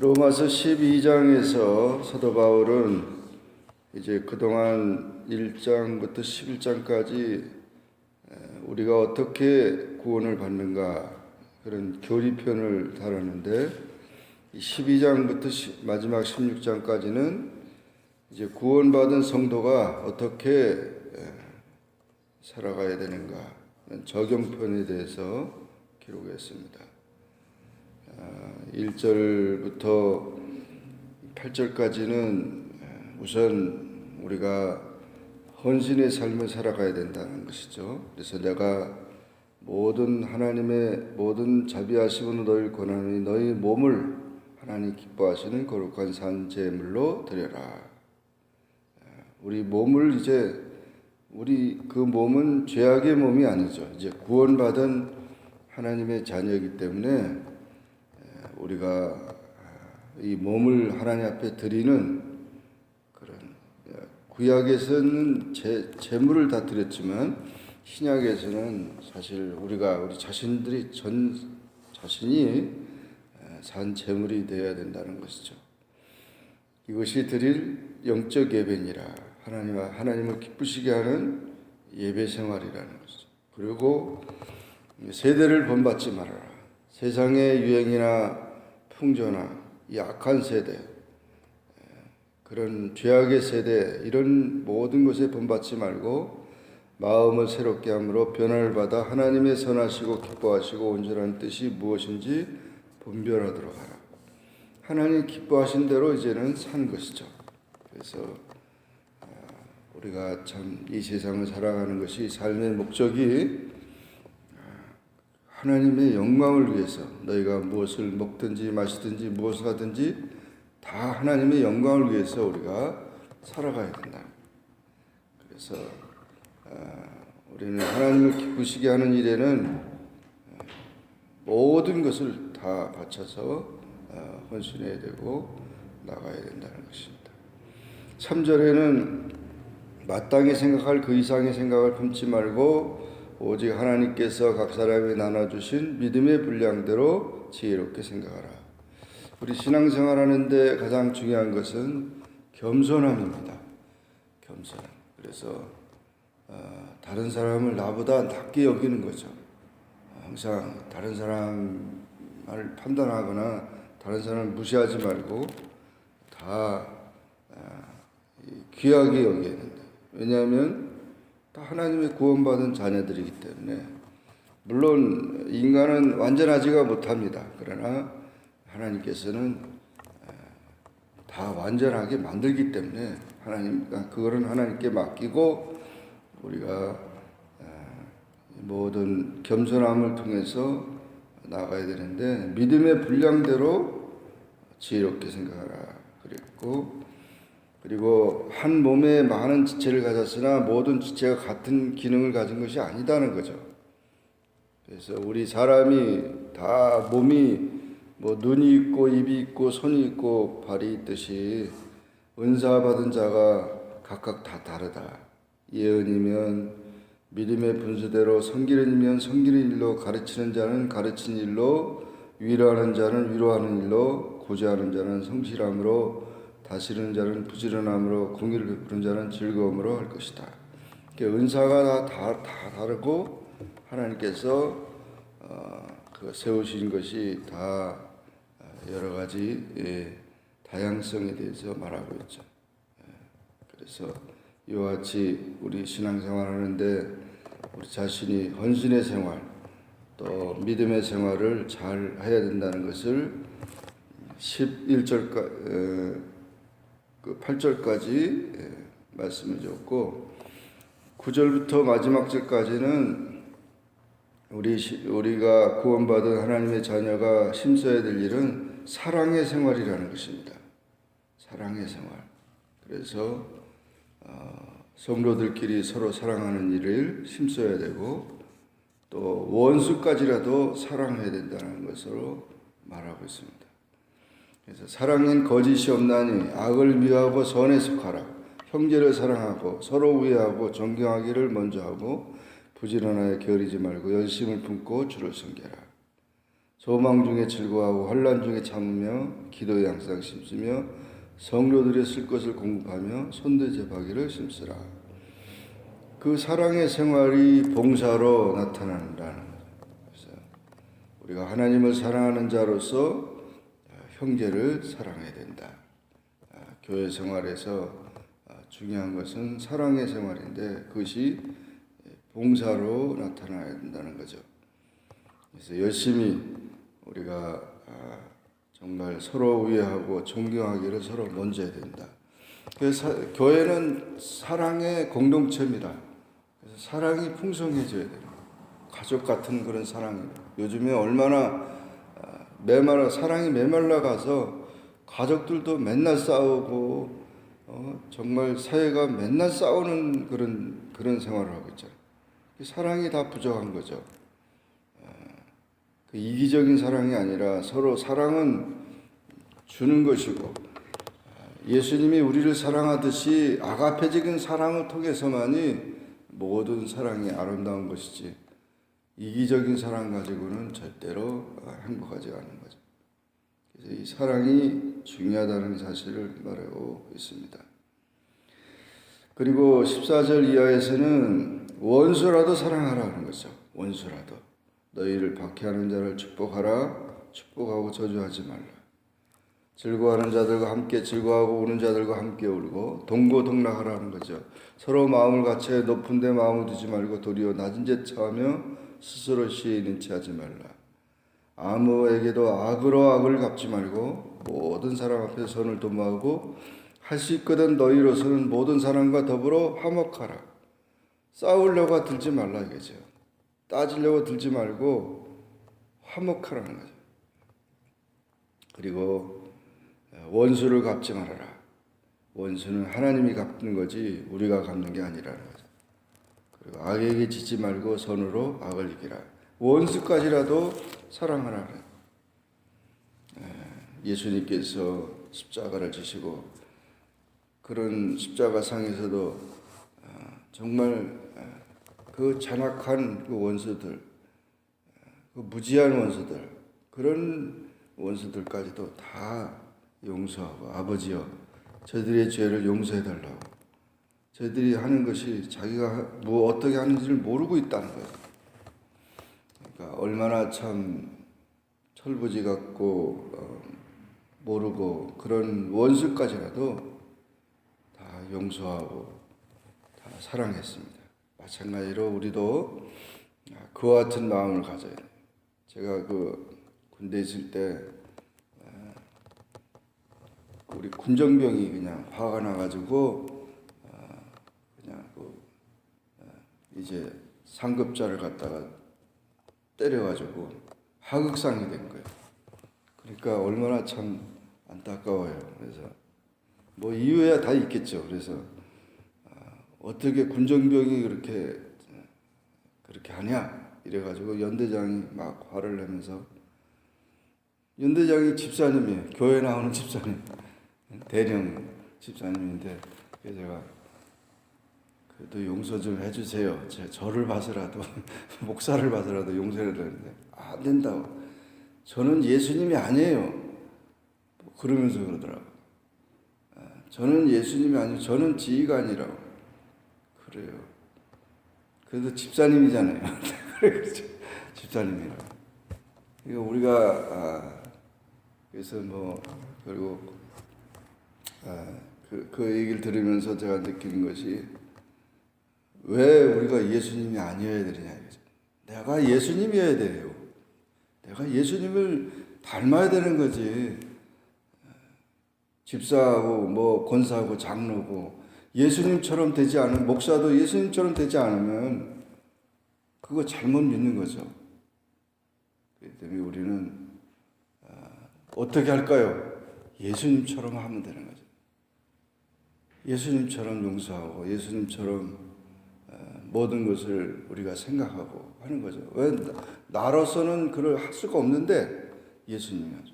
로마서 12장에서 사도 바울은 이제 그동안 1장부터 11장까지 우리가 어떻게 구원을 받는가 그런 교리편을 다루는데 12장부터 마지막 16장까지는 이제 구원받은 성도가 어떻게 살아가야 되는가 적용편에 대해서 기록했습니다. 1절부터 8절까지는 우선 우리가 헌신의 삶을 살아가야 된다는 것이죠. 그래서 내가 모든 하나님의 모든 자비하심으로 너희를 권하니 너희 몸을 하나님 기뻐하시는 거룩한 산 제물로 드려라. 우리 몸을 이제 우리 그 몸은 죄악의 몸이 아니죠. 이제 구원받은 하나님의 자녀이기 때문에 우리가 이 몸을 하나님 앞에 드리는 그런 구약에서는 제, 재물을 다 드렸지만 신약에서는 사실 우리가 우리 자신들이 전 자신이 산 재물이 되어야 된다는 것이죠. 이것이 드릴 영적 예배니라 하나님 하나님을 기쁘시게 하는 예배 생활이라는 것이죠. 그리고 세대를 본받지 말아라. 세상의 유행이나 풍조나 이 악한 세대, 그런 죄악의 세대 이런 모든 것에 본받지 말고 마음을 새롭게 함으로 변화를 받아 하나님의 선하시고 기뻐하시고 온전한 뜻이 무엇인지 분별하도록 하라. 하나님 기뻐하신 대로 이제는 산 것이죠. 그래서 우리가 참 이 세상을 살아가는 것이 삶의 목적이 하나님의 영광을 위해서 너희가 무엇을 먹든지 마시든지 무엇을 하든지 다 하나님의 영광을 위해서 우리가 살아가야 된다. 그래서 우리는 하나님을 기쁘시게 하는 일에는 모든 것을 다 바쳐서 헌신해야 되고 나가야 된다는 것입니다. 3절에는 마땅히 생각할 그 이상의 생각을 품지 말고 오직 하나님께서 각 사람에 나눠주신 믿음의 분량대로 지혜롭게 생각하라. 우리 신앙생활 하는데 가장 중요한 것은 겸손함입니다. 겸손. 그래서 어, 다른 사람을 나보다 낮게 여기는 거죠. 항상 다른 사람을 판단하거나 다른 사람을 무시하지 말고 다 어, 귀하게 여겨야 된다. 왜냐하면 다 하나님의 구원받은 자녀들이기 때문에 물론 인간은 완전하지가 못합니다. 그러나 하나님께서는 다 완전하게 만들기 때문에 하나님 그거는 하나님께 맡기고 우리가 모든 겸손함을 통해서 나가야 되는데 믿음의 분량대로 지혜롭게 생각하라 그랬고 그리고 한 몸에 많은 지체를 가졌으나 모든 지체가 같은 기능을 가진 것이 아니다는 거죠. 그래서 우리 사람이 다 몸이 뭐 눈이 있고 입이 있고 손이 있고 발이 있듯이 은사 받은 자가 각각 다 다르다. 예언이면 믿음의 분수대로 성기는이면 성기는 일로 가르치는 자는 가르치는 일로 위로하는 자는 위로하는 일로 구제하는 자는 성실함으로 다스리는 자는 부지런함으로 공의를 베푸는 자는 즐거움으로 할 것이다. 은사가 다, 다, 다 다르고 하나님께서 어, 그 세우신 것이 다 여러 가지 예, 다양성에 대해서 말하고 있죠. 예, 그래서 이와 같이 우리 신앙생활 하는데 우리 자신이 헌신의 생활 또 믿음의 생활을 잘 해야 된다는 것을 11절까지 그 8절까지 예, 말씀해 줬고 9절부터 마지막 절까지는 우리 우리가 구원받은 하나님의 자녀가 힘써야 될 일은 사랑의 생활이라는 것입니다. 사랑의 생활. 그래서 어, 성도들끼리 서로 사랑하는 일을 힘써야 되고 또 원수까지라도 사랑해야 된다는 것으로 말하고 있습니다. 그래서 사랑엔 거짓이 없나니 악을 미워하고 선에 속하라. 형제를 사랑하고 서로 우애하고 존경하기를 먼저 하고 부지런하여 게으르지 말고 열심을 품고 주를 섬겨라. 소망 중에 즐거워하고 환란 중에 참으며 기도에 항상 심쓰며 성도들의 쓸 것을 공급하며 손대제하기를 심쓰라. 그 사랑의 생활이 봉사로 나타난다는 거죠. 우리가 하나님을 사랑하는 자로서 형제를 사랑해야 된다. 아, 교회 생활에서 아, 중요한 것은 사랑의 생활인데 그것이 봉사로 나타나야 된다는 거죠. 그래서 열심히 우리가 아, 정말 서로 우애하고 존경하기를 서로 먼저 해야 된다. 그래서 사- 교회는 사랑의 공동체입니다. 그래서 사랑이 풍성해져야 돼요. 가족 같은 그런 사랑이. 요즘에 얼마나 아, 메말라 사랑이 메말라 가서 가족들도 맨날 싸우고 어, 정말 사회가 맨날 싸우는 그런 그런 생활을 하고 있잖아요. 그 사랑이 다 부족한 거죠. 그 이기적인 사랑이 아니라 서로 사랑은 주는 것이고 예수님이 우리를 사랑하듯이 아가페적인 사랑을 통해서만이 모든 사랑이 아름다운 것이지 이기적인 사랑 가지고는 절대로 행복하지 않은 거죠. 그래서 이 사랑이 중요하다는 사실을 말하고 있습니다. 그리고 14절 이하에서는 원수라도 사랑하라는 거죠. 원수라도. 너희를 박해하는 자를 축복하라. 축복하고 저주하지 말라. 즐거워하는 자들과 함께 즐거워하고 우는 자들과 함께 울고 동고동락하라는 거죠. 서로 마음을 같이 높은 데 마음을 두지 말고 도리어 낮은 데 처하며 스스로 시인인 채 하지 말라. 아무에게도 악으로 악을 갚지 말고 모든 사람 앞에 선을 도모하고 할 수 있거든 너희로서는 모든 사람과 더불어 화목하라. 싸우려고 들지 말라 이거죠. 따지려고 들지 말고 화목하라는 거죠. 그리고 원수를 갚지 말아라. 원수는 하나님이 갚는 거지 우리가 갚는 게 아니라는 거죠. 그리고 악에게 짓지 말고 선으로 악을 이기라. 원수까지라도 사랑하라. 예수님께서 십자가를 지시고 그런 십자가 상에서도 정말 그 잔악한 그 원수들, 그 무지한 원수들, 그런 원수들까지도 다 용서하고 아버지여 저들의 죄를 용서해 달라고. 저들이 하는 것이 자기가 뭐 어떻게 하는지를 모르고 있다는 거예요. 그러니까 얼마나 참 철부지 같고 어, 모르고 그런 원수까지라도 다 용서하고 다 사랑했습니다. 마찬가지로 우리도 그와 같은 마음을 가져야 돼요. 제가 그 군대 있을 때 아, 우리 군정병이 그냥 화가 나가지고 아, 그냥 그 아, 이제 상급자를 갖다가 때려가지고 하극상이 된 거예요. 그러니까 얼마나 참 안타까워요. 그래서 뭐 이유야 다 있겠죠. 그래서 어떻게 군정병이 그렇게 그렇게 하냐? 이래가지고 연대장이 막 화를 내면서 연대장이 집사님이에요. 교회 나오는 집사님. 대령 집사님인데 제가 그래도 용서 좀 해주세요. 제 저를 봐서라도 목사를 봐서라도 용서를 해드는데 안 된다고. 저는 예수님이 아니에요. 그러면서 그러더라고 아, 저는 예수님이 아니고 저는 지휘가 아니라고 그래요. 그래도 집사님이잖아요. 그렇죠. 집사님이라고. 이거 우리가 아, 그래서 뭐 결국 아, 그, 그 얘기를 들으면서 제가 느끼는 것이 왜 우리가 예수님이 아니어야 되느냐. 내가 예수님이어야 돼요. 내가 예수님을 닮아야 되는 거지. 집사하고 뭐 권사하고 장로고 예수님처럼 되지 않은 목사도 예수님처럼 되지 않으면 그거 잘못 믿는 거죠. 그렇기 때문에 우리는 어떻게 할까요? 예수님처럼 하면 되는 거죠. 예수님처럼 용서하고 예수님처럼 모든 것을 우리가 생각하고 하는 거죠. 왜 나로서는 그걸 할 수가 없는데 예수님이 하죠.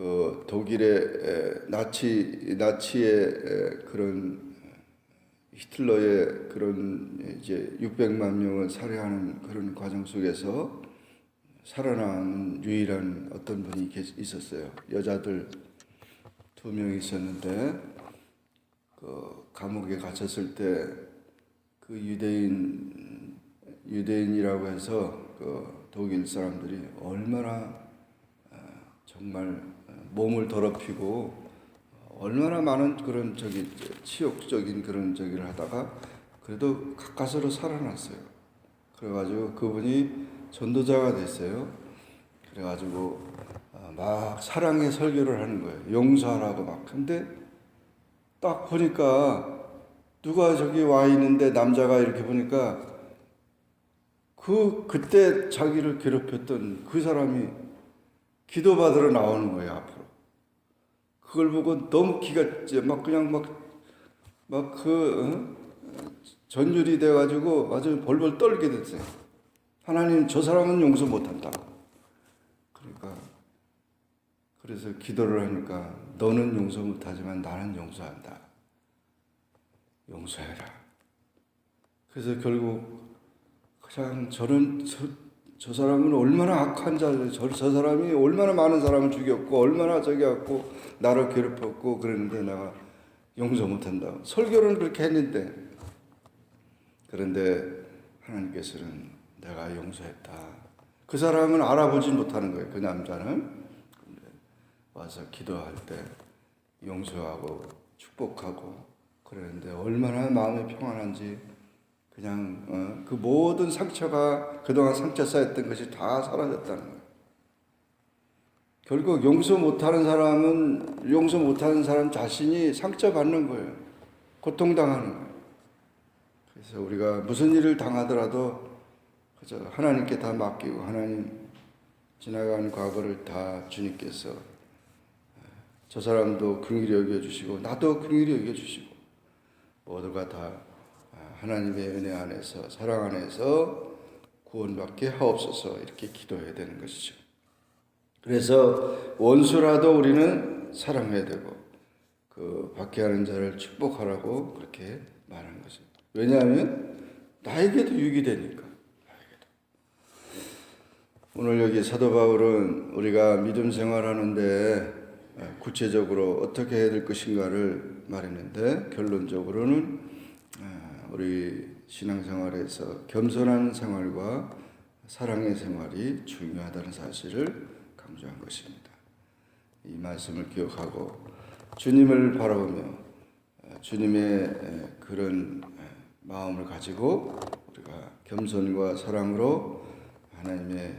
그 독일의 에, 나치 나치의 에, 그런 히틀러의 그런 이제 600만 명을 살해하는 그런 과정 속에서 살아남은 유일한 어떤 분이 있었어요. 여자들 두 명 있었는데 그 감옥에 갇혔을 때 그 유대인 유대인이라고 해서 그 독일 사람들이 얼마나 어, 정말 몸을 더럽히고 얼마나 많은 그런 저기 치욕적인 그런 저기를 하다가 그래도 가까스로 살아났어요. 그래가지고 그분이 전도자가 됐어요. 그래가지고 어, 막 사랑의 설교를 하는 거예요. 용서하라고 막. 근데 딱 보니까 누가 저기 와 있는데 남자가 이렇게 보니까 그 그때 자기를 괴롭혔던 그 사람이 기도 받으러 나오는 거예요 앞으로. 그걸 보고 너무 기가 막 그냥 막 막그 전율이 돼가지고 아주 벌벌 떨게 됐어요. 하나님 저 사람은 용서 못한다. 그러니까 그래서 기도를 하니까 너는 용서 못하지만 나는 용서한다. 용서해라. 그래서 결국 그냥 저는 저, 저 사람은 얼마나 악한 자를 저, 저 사람이 얼마나 많은 사람을 죽였고 얼마나 저기 갖고 나를 괴롭혔고 그랬는데 내가 용서 못한다. 설교는 그렇게 했는데 그런데 하나님께서는 내가 용서했다. 그 사람은 알아보지 못하는 거예요. 그 남자는 와서 기도할 때 용서하고 축복하고 그러는데 얼마나 마음이 평안한지 그냥 어, 그 모든 상처가 그동안 상처 쌓였던 것이 다 사라졌다는 거예요. 결국 용서 못하는 사람은 용서 못하는 사람 자신이 상처받는 거예요. 고통당하는 거예요. 그래서 우리가 무슨 일을 당하더라도 그저 하나님께 다 맡기고 하나님 지나간 과거를 다 주님께서 저 사람도 긍휼히 여겨주시고 나도 긍휼히 여겨주시고 모두가 다 하나님의 은혜 안에서 사랑 안에서 구원받게 하옵소서 이렇게 기도해야 되는 것이죠. 그래서 원수라도 우리는 사랑해야 되고 그 박해하는 자를 축복하라고 그렇게 말하는 거죠. 왜냐하면 나에게도 유익이 되니까. 오늘 여기 사도 바울은 우리가 믿음 생활하는데 구체적으로 어떻게 해야 될 것인가를 말했는데 결론적으로는 우리 신앙생활에서 겸손한 생활과 사랑의 생활이 중요하다는 사실을 강조한 것입니다. 이 말씀을 기억하고 주님을 바라보며 주님의 그런 마음을 가지고 우리가 겸손과 사랑으로 하나님의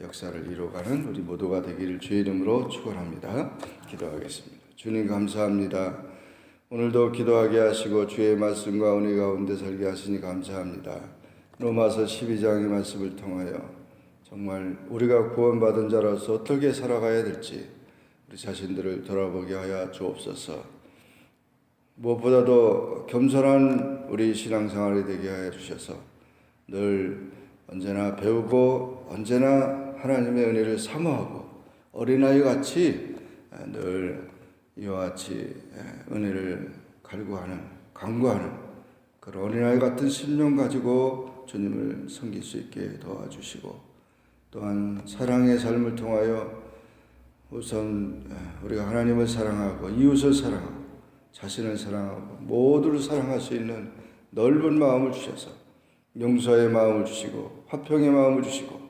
역사를 이루어가는 우리 모두가 되기를 주의 이름으로 축원합니다. 기도하겠습니다. 주님 감사합니다. 오늘도 기도하게 하시고 주의 말씀과 은혜 가운데 살게 하시니 감사합니다. 로마서 12장의 말씀을 통하여 정말 우리가 구원받은 자로서 어떻게 살아가야 될지 우리 자신들을 돌아보게 하여 주옵소서. 무엇보다도 겸손한 우리 신앙생활이 되게 하여 주셔서 늘 언제나 배우고 언제나 하나님의 은혜를 사모하고 어린아이 같이 늘 이와 같이 은혜를 갈구하는 간구하는 그런 어린아이 같은 심령 가지고 주님을 섬길 수 있게 도와주시고 또한 사랑의 삶을 통하여 우선 우리가 하나님을 사랑하고 이웃을 사랑하고 자신을 사랑하고 모두를 사랑할 수 있는 넓은 마음을 주셔서 용서의 마음을 주시고 화평의 마음을 주시고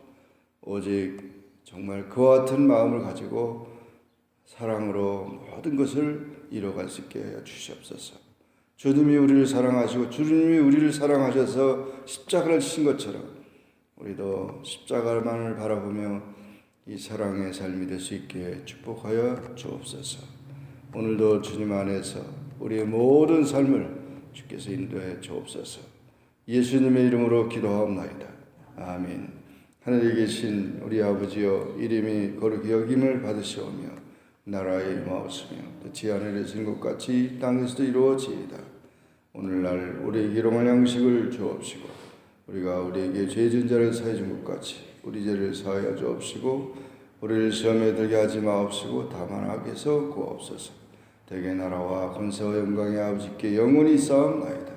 오직 정말 그와 같은 마음을 가지고 사랑으로 모든 것을 이뤄갈 수 있게 주시옵소서. 주님이 우리를 사랑하시고 주님이 우리를 사랑하셔서 십자가를 지신 것처럼 우리도 십자가만을 바라보며 이 사랑의 삶이 될 수 있게 축복하여 주옵소서. 오늘도 주님 안에서 우리의 모든 삶을 주께서 인도해 주옵소서. 예수님의 이름으로 기도하옵나이다. 아멘. 하늘에 계신 우리 아버지여 이름이 거룩히 여김을 받으시오며 나라의 임하옵으며 뜻이 하늘에 진것 같이 땅에서도 이루어지이다. 오늘날 우리에게 일용할 양식을 주옵시고 우리가 우리에게 죄진 자를 사해 준 것 같이 우리 죄를 사하여 주옵시고 우리를 시험에 들게 하지 마옵시고 다만 악에서 구하옵소서. 대개 나라와 권세와 영광의 아버지께 영원히 싸움나이다.